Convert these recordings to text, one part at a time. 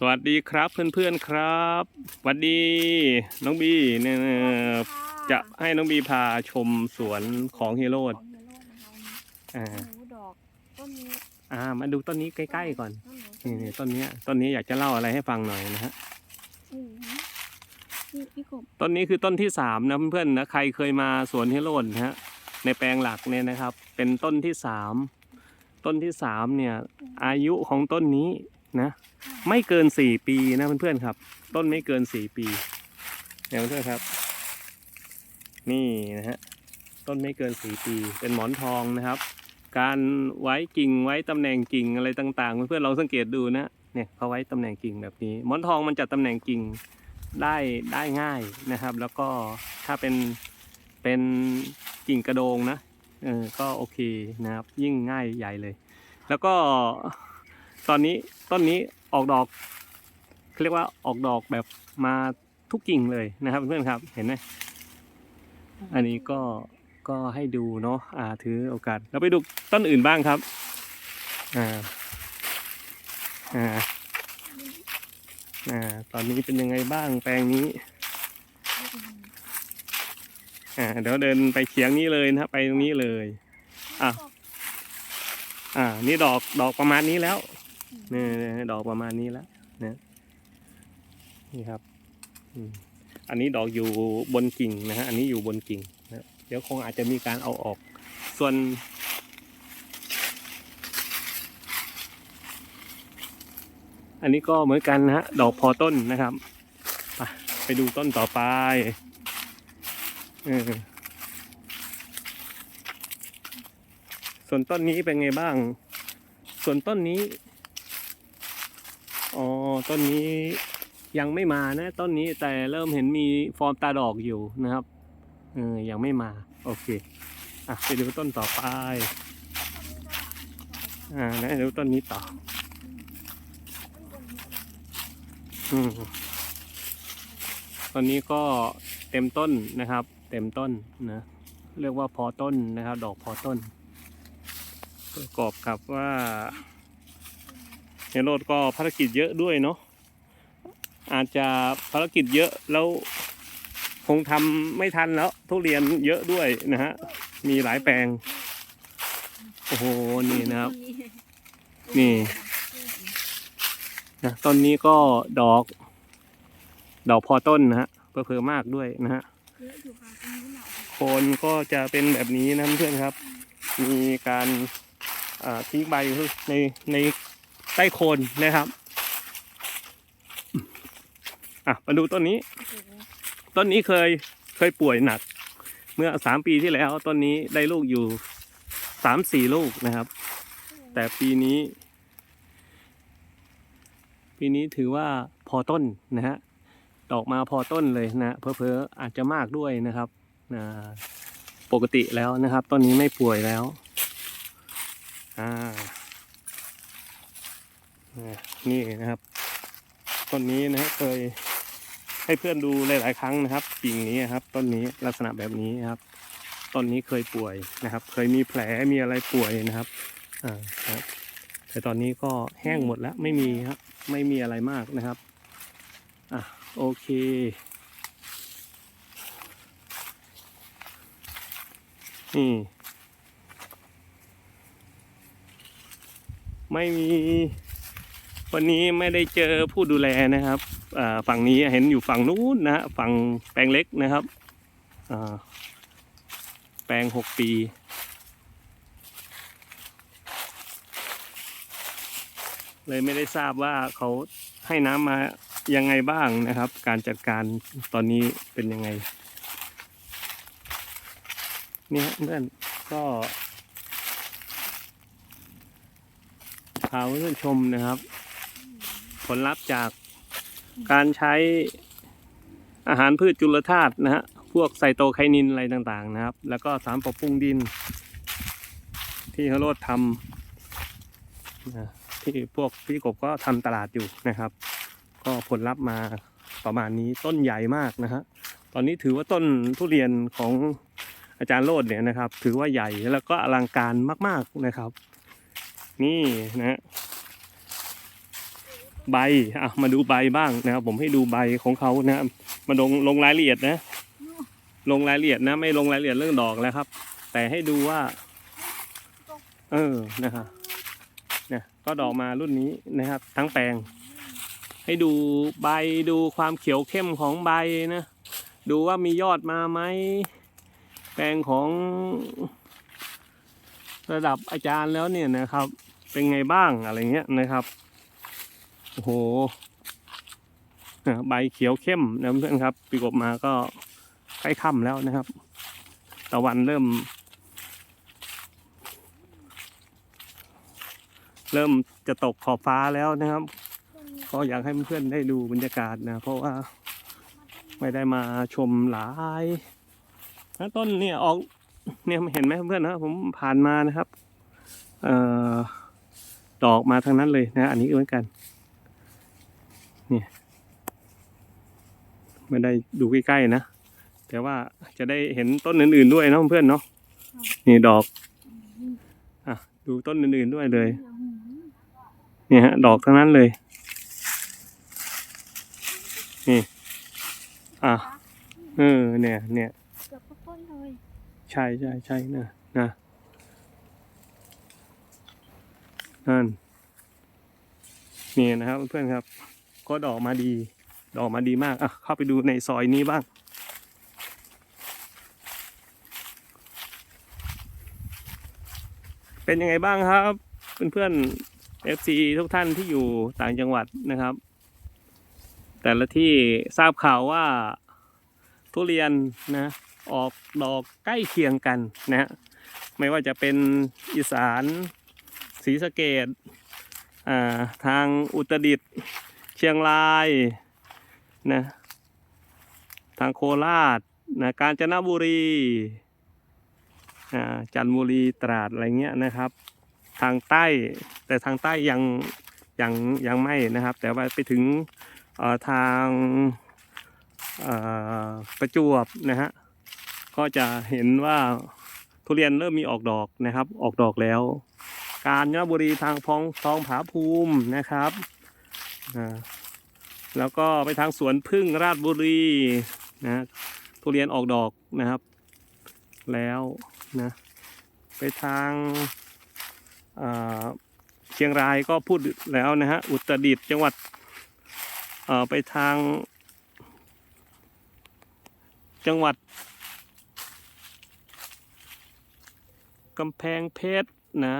สวัสดีครับเพื่อนๆครับสวัสดีน้องบีเนี่ยจะให้น้องบีพาชมสวนของเฮโรดของเฮโรดนะคะอ่าวันนี้หนูดอกต้นนี้อ่ามาดูต้นนี้ใกล้ๆก่อนต้นไหนนี่ๆต้นเนี้ยต้นนี้อยากจะเล่าอะไรให้ฟังหน่อยนะฮะอืมนี่พี่กบต้นนี้คือต้นที่สามนะเพื่อนๆนะใครเคยมาสวนเฮโรดนะฮะในแปลงหลักเนี่ยนะครับ เป็นต้นที่สามต้นที่สามเนี่ย อายุของต้นนี้ นะ ไม่เกินสี่ปีนะเพื่อนๆครับ ต้นไม่เกินสี่ปีเนี่ยเพื่อนๆครับ นี่นะฮะต้นไม่เกินสี่ปี เป็นหมอนทองนะครับ การไว้กิ่งไว้ตำแหน่งกิ่งอะไรต่างๆ เพื่อนๆลองสังเกตดูนะเนี่ยเขาไว้ตำแหน่งกิ่งแบบนี้ หมอนทองมันจัดตำแหน่งกิ่งได้ได้ง่ายนะครับ แล้วก็ถ้าเป็นเป็นกิ่งกระโดงนะเออก็โอเคนะครับยิ่งง่ายใหญ่เลย แล้วก็ ตอนนี้ต้นนี้ออกดอกเขาเรียกว่าออกดอกแบบมาทุกกิ่งเลยนะครับเพื่อนครับเห็นไหมอันนี้ก็ก็ให้ดูเนาะอ่าถือโอกาสเราไปดูต้นอื่นบ้างครับอ่าอ่าอ่าตอนนี้เป็นยังไงบ้างแปลงนี้อ่าเดี๋ยวเดินไปเฉียงนี้เลยนะไปตรงนี้เลยอะอ่านี่ดอกดอกประมาณนี้แล้ว นี่ยดอกประมาณนี้แล้วนะนี่ครับอันนี้ดอกอยู่บนกิ่งนะฮะอันนี้อยู่บนกิ่งนะเดี๋ยวคงอาจจะมีการเอาออก ส่วน อันนี้ก็เหมือนกันนะฮะดอกพอต้นนะครับไปไปดูต้นต่อไปเออส่วนต้นนี้เป็นไงบ้าง ส่วนต้นนี้ ต้นนี้ยังไม่มานะ ต้นนี้แต่เริ่มเห็นมีฟอร์มตาดอกอยู่นะครับเออยังไม่มาโอเคอะไปดูต้นต่อไปอ่านะดูต้นนี้ต่ออืมต้นนี้ก็เต็มต้นนะครับ เต็มต้นนะเรียกว่าพอต้นนะครับ ดอกพอต้นประกอบกับว่า เฮโรดก็ภารกิจเยอะด้วยเนาะอาจจะภารกิจเยอะแล้วคงทำไม่ทันแล้ว ทุเรียนเยอะด้วยนะฮะ มีหลายแปลง โอ้โห นี่นะครับ นี่นะต้นนี้ก็ดอก ดอกพอต้นนะฮะเพิ่มมากด้วยนะฮะเยอะอยู่ค่ะตรงนี้หนาวโคนก็จะเป็นแบบนี้นะเพื่อนครับ มีการทิ้งใบในใน ใต้โคนนะครับอะมาดูต้นนี้ ต้นนี้เคยเคยป่วยหนัก เมื่อสามปีที่แล้วต้นนี้ได้ลูกอยู่สามสี่ลูกนะครับ แต่ปีนี้ ปีนี้ถือว่าพอต้นนะฮะดอกมาพอต้นเลยนะเพอเพออาจจะมากด้วยนะครับอ่าปกติแล้วนะครับ ต้นนี้ไม่ป่วยแล้วอ่า นี่นะครับ ต้นนี้นะฮะเคยให้เพื่อนดูหลาย ๆ ครั้งนะครับกิ่งนี้ครับ ต้นนี้ลักษณะแบบนี้ครับ ต้นนี้เคยป่วยนะครับ เคยมีแผลมีอะไรป่วยนะครับอ่าครับแต่ตอนนี้ก็แห้งหมดแล้วไม่มีครับ ไม่มีอะไรมากนะครับอะโอเคนี่ไม่มี วันนี้ไม่ได้เจอผู้ดูแลนะครับฝั่งนี้เห็นอยู่ฝั่งนู้นนะฮะฝั่งแปลงเล็กนะครับแปลงหกปี เลยไม่ได้ทราบว่าเขาให้น้ำมายังไงบ้างนะครับ การจัดการตอนนี้เป็นยังไงนี่ฮะเพื่อนก็พาเพื่อนชมนะครับ ผลลัพธ์จากการใช้อาหารพืชจุลธาตุนะฮะ พวกไซโตไคนินอะไรต่างๆนะครับ แล้วก็สารปรับปรุงดิน ที่เขาโรดทำนะที่พวกพี่กบก็ทำตลาดอยู่นะครับ ก็ผลลัพธ์มาประมาณนี้ต้นใหญ่มากนะฮะ ตอนนี้ถือว่าต้นทุเรียนของอาจารย์โรดเนี่ยนะครับ ถือว่าใหญ่แล้วก็อลังการมาก ๆนะครับ นี่นะฮะ ใบอะมาดูใบบ้างนะครับ ผมให้ดูใบของเขานะครับมาลงลงรายละเอียดนะ ลงรายละเอียดนะ ไม่ลงรายละเอียดเรื่องดอกแล้วครับ แต่ให้ดูว่า เออนะครับเนี่ยก็ดอกมารุ่นนี้นะครับ ทั้งแปลง ให้ดูใบดูความเขียวเข้มของใบนะ ดูว่ามียอดมาไหมแปลงของระดับอาจารย์แล้วเนี่ยนะครับ เป็นไงบ้างอะไรเงี้ยนะครับ โอ้โหใบเขียวเข้มนะเพื่อนครับ ปีกบมาก็ใกล้ค่ำแล้วนะครับตะวันเริ่ม เริ่มจะตกขอบฟ้าแล้วนะครับ ก็อยากให้เพื่อนๆได้ดูบรรยากาศนะ เพราะว่าไม่ได้มาชมหลายต้นเนี่ยออกเนี่ยเห็นไหมเพื่อนนะผมผ่านมานะครับ เอ่อดอกมาทางนั้นเลยนะ อันนี้เหมือนกัน นี่ยไม่ได้ดูใกล้ๆนะ แต่ว่าจะได้เห็นต้นอื่น ๆด้วยเนาะเพื่อนๆเนาะนี่ดอกอะดูต้นอื่นๆด้วยเลยเนี่ยฮะ ดอกทั้งนั้นเลย นี่ อะเออเนี่ย เนี่ยเกือบทุกต้นเลยใช่ใช่ใช่นะนะนั่นนี่นะครับเพื่อนๆครับ ก็ดอกมาดี ดอกมาดีมากอะเข้าไปดูในซอยนี้บ้าง เป็นยังไงบ้างครับเพื่อนๆ FC ทุกท่านที่อยู่ต่างจังหวัดนะครับ แต่ละที่ทราบข่าวว่าทุเรียนนะออกดอกใกล้เคียงกันนะฮะไม่ว่าจะเป็นอีสานศรีสะเกดทางอุตรดิตถ์ เชียงรายนะทางโคราชนะกาญจนบุรีจันทบุรีตราดอะไรเงี้ยนะครับ ทางใต้แต่ทางใต้ยังยังยังไม่นะครับ แต่ว่าไปถึงทางประจวบนะฮะก็จะเห็นว่าทุเรียนเริ่มมีออกดอกนะครับ ออกดอกแล้ว กาญจนบุรีทางพองท้องผาภูมินะครับ แล้วก็ไปทางสวนพึ่งราชบุรีนะทุเรียนออกดอกนะครับ แล้วนะไปทางเชียงรายก็พูดแล้วนะฮะอุตรดิตถ์จังหวัดไปทาง จังหวัดกำแพงเพชรนะ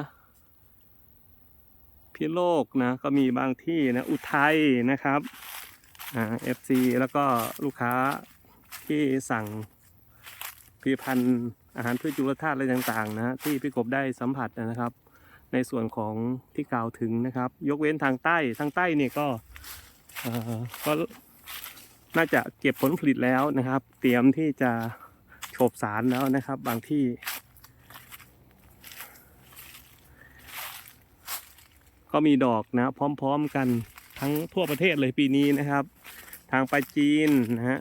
พิโลกนะก็มีบางที่นะอุทัยนะครับอ่าเอฟซีแล้วก็ลูกค้าที่สั่งผลิตภัณฑ์อาหารพืชจุลธาตุอะไรต่างๆนะที่พี่กบได้สัมผัสนะครับ ในส่วนของที่กล่าวถึงนะครับ ยกเว้นทางใต้ทางใต้เนี่ยก็เอ่อก็น่าจะเก็บผลผลิตแล้วนะครับ เตรียมที่จะโฉบสารแล้วนะครับ บางที่ ก็มีดอกนะพร้อมๆกันทั้งทั่วประเทศเลยปีนี้นะครับ ทางไปจีนนะฮะ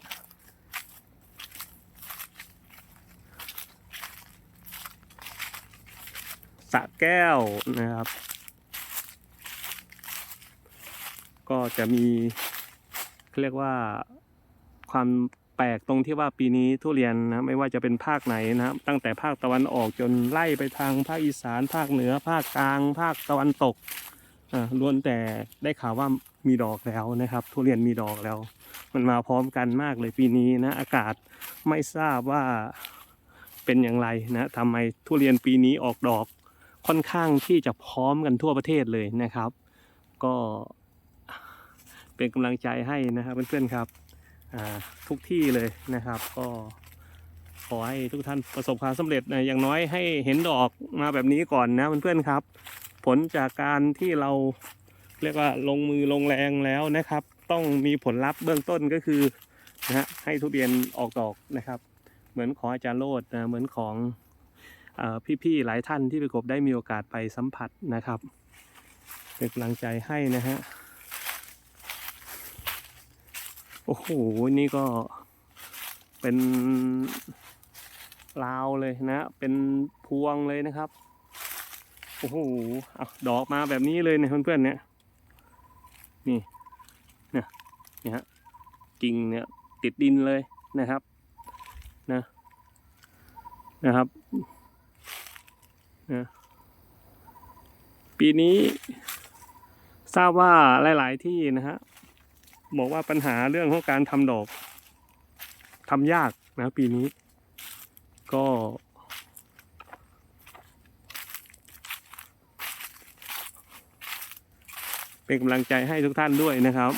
สะแก้วนะครับ ก็จะมีเรียกว่าความแปลกตรงที่ว่าปีนี้ทุเรียนนะไม่ว่าจะเป็นภาคไหนนะครับตั้งแต่ภาคตะวันออกจนไล่ไปทางภาคอีสาน ภาคเหนือ ภาคกลาง ภาคตะวันตก ล้วนแต่ได้ข่าวว่ามีดอกแล้วนะครับ ทุเรียนมีดอกแล้ว มันมาพร้อมกันมากเลยปีนี้นะ อากาศไม่ทราบว่าเป็นอย่างไรนะทำไมทุเรียนปีนี้ออกดอกค่อนข้างที่จะพร้อมกันทั่วประเทศเลยนะครับ ก็เป็นกำลังใจให้นะครับเพื่อนๆครับทุกที่เลยนะครับ ก็ขอให้ทุกท่านประสบความสำเร็จนะอย่างน้อยให้เห็นดอกมาแบบนี้ก่อนนะเพื่อนๆครับ ผลจากการที่เราเรียกว่าลงมือลงแรงแล้วนะครับ ต้องมีผลลัพธ์เบื้องต้นก็คือนะฮะให้ทุเรียนออกดอกนะครับ เหมือนของอาจารย์โรดนะเหมือนของอพี่ๆหลายท่านที่ไปกบได้มีโอกาสไปสัมผัสนะครับเป็นกำลังใจให้นะฮะโอ้โหนี่ก็เป็นลาวเลยนะ เป็นพวงเลยนะครับ อ้โหเอาดอกมาแบบนี้เลยเนี่ยเพื่อนๆเนี่ยนี่เนี่ยเนี่ยฮะกิ่งเนี่ยติดดินเลยนะครับนะนะครับนะปีนี้ทราบว่าหลาย ๆ ที่นะฮะบอกว่าปัญหาเรื่องของการทำดอกทำยากนะปีนี้ ก็ เป็นกำลังใจให้ทุกท่านด้วยนะครับ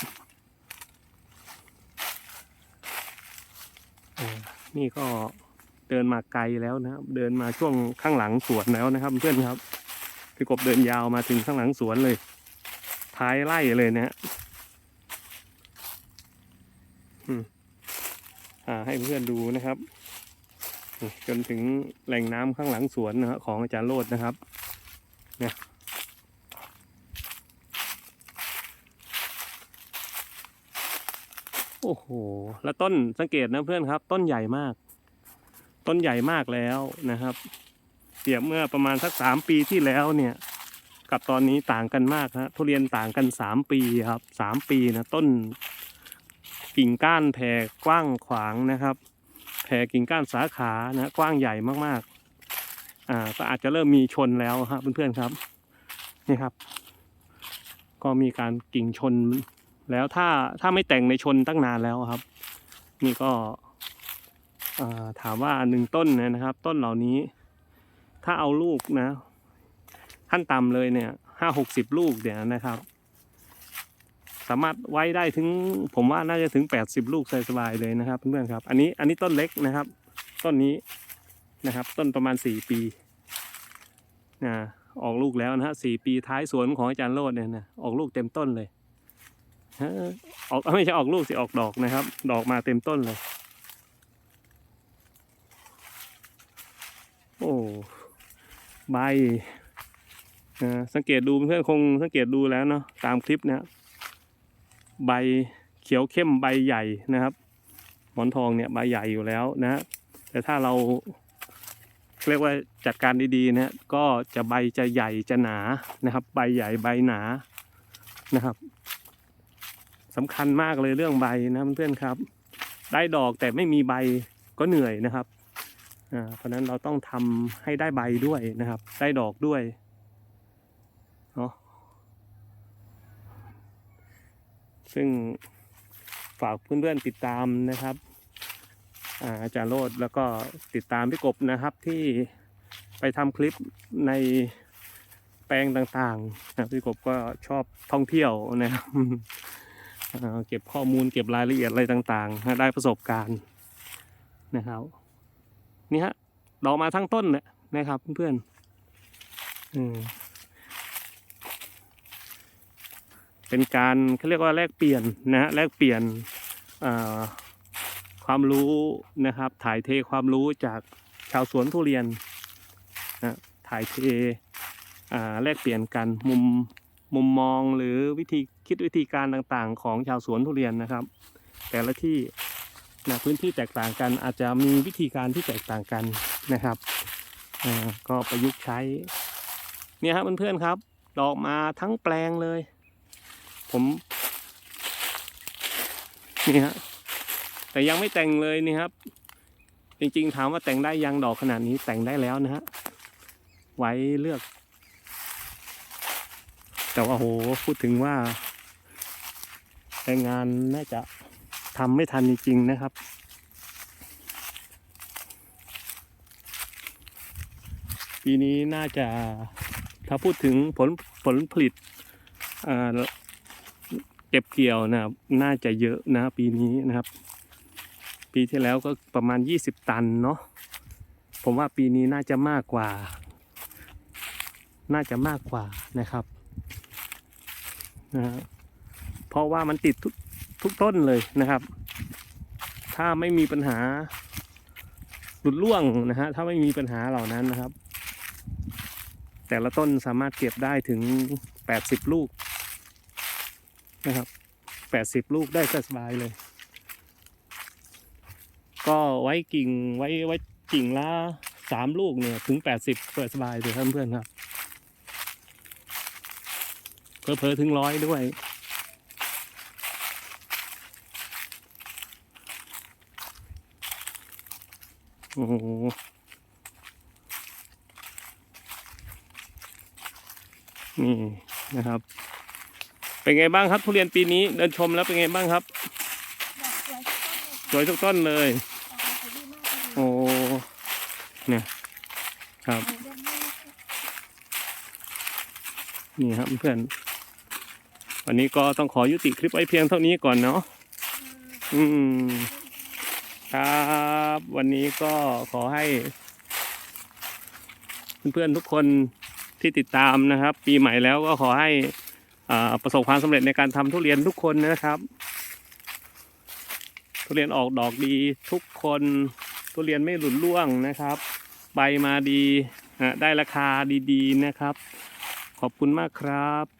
นี่ก็เดินมาไกลแล้วนะครับ เดินมาช่วงข้างหลังสวนแล้วนะครับ เพื่อนครับพี่กบเดินยาวมาถึงข้างหลังสวนเลย ท้ายไล่เลยนะฮะอ่าให้เพื่อนดูนะครับ จนถึงแหล่งน้ำข้างหลังสวนนะฮะของอาจารย์โรดนะครับเนี่ย โอ้โห แล้วต้นสังเกตนะเพื่อนครับ ต้นใหญ่มาก ต้นใหญ่มากแล้วนะครับเปรียบเมื่อประมาณสักสามปีที่แล้วเนี่ย กับตอนนี้ต่างกันมากฮะทุเรียนต่างกันสามปีครับสามปีนะต้น กิ่งก้านแผ่กว้างขวางนะครับ แผ่กิ่งก้านสาขานะกว้างใหญ่มากๆ อ่าก็อาจจะเริ่มมีชนแล้วครับเพื่อนๆครับนี่ครับ ก็มีการกิ่งชน แล้วถ้าถ้าไม่แต่งในชนตั้งนานแล้วครับ นี่ก็ถามว่าหนึ่งต้นนะครับ ต้นเหล่านี้ ถ้าเอาลูกนะ ขั้นต่ำเลยเนี่ยห้าหกสิบลูกเดี๋ยวนะครับ สามารถไว้ได้ถึงผมว่าน่าจะถึงแปดสิบลูกสบายๆเลยนะครับเพื่อนๆครับ อันนี้อันนี้ต้นเล็กนะครับ ต้นนี้นะครับ ต้นประมาณสี่ปีนะออกลูกแล้วนะฮะสี่ปีท้ายสวนของอาจารย์โรดเนี่ยนะออกลูกเต็มต้นเลย ออกไม่ใช่ออกลูกสิออกดอกนะครับ ดอกมาเต็มต้นเลย โอ้ใบสังเกตดูเพื่อนคงสังเกตดูแล้วเนาะตามคลิปเนี่ยใบเขียวเข้มใบใหญ่นะครับ หมอนทองเนี่ยใบใหญ่อยู่แล้วนะ แต่ถ้าเราเรียกว่าจัดการดีๆนะก็จะใบจะใหญ่จะหนานะครับ ใบใหญ่ใบหนานะครับ สำคัญมากเลยเรื่องใบนะเพื่อนๆครับ ได้ดอกแต่ไม่มีใบก็เหนื่อยนะครับเพราะนั้นเราต้องทำให้ได้ใบด้วยนะครับ ได้ดอกด้วยเนาะซึ่งฝากเพื่อนๆติดตามนะครับอาอาจารย์โรดแล้วก็ติดตามพี่กบนะครับที่ไปทำคลิปในแปลงต่างๆนะพี่กบก็ชอบท่องเที่ยวนะครับ เก็บข้อมูลเก็บรายละเอียดอะไรต่างๆ ได้ประสบการณ์นะครับ นี่ฮะดอกมาทั้งต้นเลยนะครับเพื่อนๆอืเป็นการเขาเรียกว่าแลกเปลี่ยนนะฮะแลกเปลี่ยนความรู้นะครับ ถ่ายเทความรู้จากชาวสวนทุเรียนนะถ่ายเทแลกเปลี่ยนกันมุม มุมมองหรือวิธีคิดวิธีการต่างๆ ของชาวสวนทุเรียนนะครับ แต่ละที่นะพื้นที่แตกต่างกันอาจจะมีวิธีการที่แตกต่างกันนะครับก็ประยุกต์ใช้ เนี่ยครับเพื่อนๆครับ ดอกมาทั้งแปลงเลย ผมนี่ฮะแต่ยังไม่แต่งเลยนี่ครับ จริงๆถามว่าแต่งได้ยังดอกขนาดนี้แต่งได้แล้วนะฮะไว้เลือก แต่ว่าโหพูดถึงว่าแรงงานน่าจะทำไม่ทันจริงๆนะครับ ปีนี้น่าจะถ้าพูดถึงผลผลผลิตเก็บเกี่ยวนะครับ น่าจะเยอะนะปีนี้นะครับ ปีที่แล้วก็ประมาณ 20 ตันเนาะผมว่าปีนี้น่าจะมากกว่า น่าจะมากกว่านะครับ นะเพราะว่ามันติดทุกทุกต้นเลยนะครับ ถ้าไม่มีปัญหาหลุดร่วงนะฮะถ้าไม่มีปัญหาเหล่านั้นนะครับ แต่ละต้นสามารถเก็บได้ถึง 80 ลูกนะครับ 80 ลูกได้สบายเลย ก็ไว้กิ่งไว้ไว้กิ่งละสามลูกเนี่ยถึง 80เปิดสบายเลยเพื่อนๆครับ เพอๆถึงร้อยด้วย โอ้โหนี่นะครับ เป็นไงบ้างครับทุเรียนปีนี้เดินชมแล้วเป็นไงบ้างครับ สวยทุกต้นเลย โอ้เนี่ยครับ นี่ครับเพื่อน วันนี้ก็ต้องขอยุติคลิปไว้เพียงเท่านี้ก่อนเนาะอืมครับวันนี้ก็ขอให้ เพื่อนๆทุกคนที่ติดตามนะครับ ปีใหม่แล้วก็ขอให้อประสบความสำเร็จในการทำทุเรียนทุกคนนะครับ ทุเรียนออกดอกดีทุกคนทุเรียนไม่หลุดร่วงนะครับ ใบมาดีนะได้ราคาดีๆนะครับ ขอบคุณมากครับ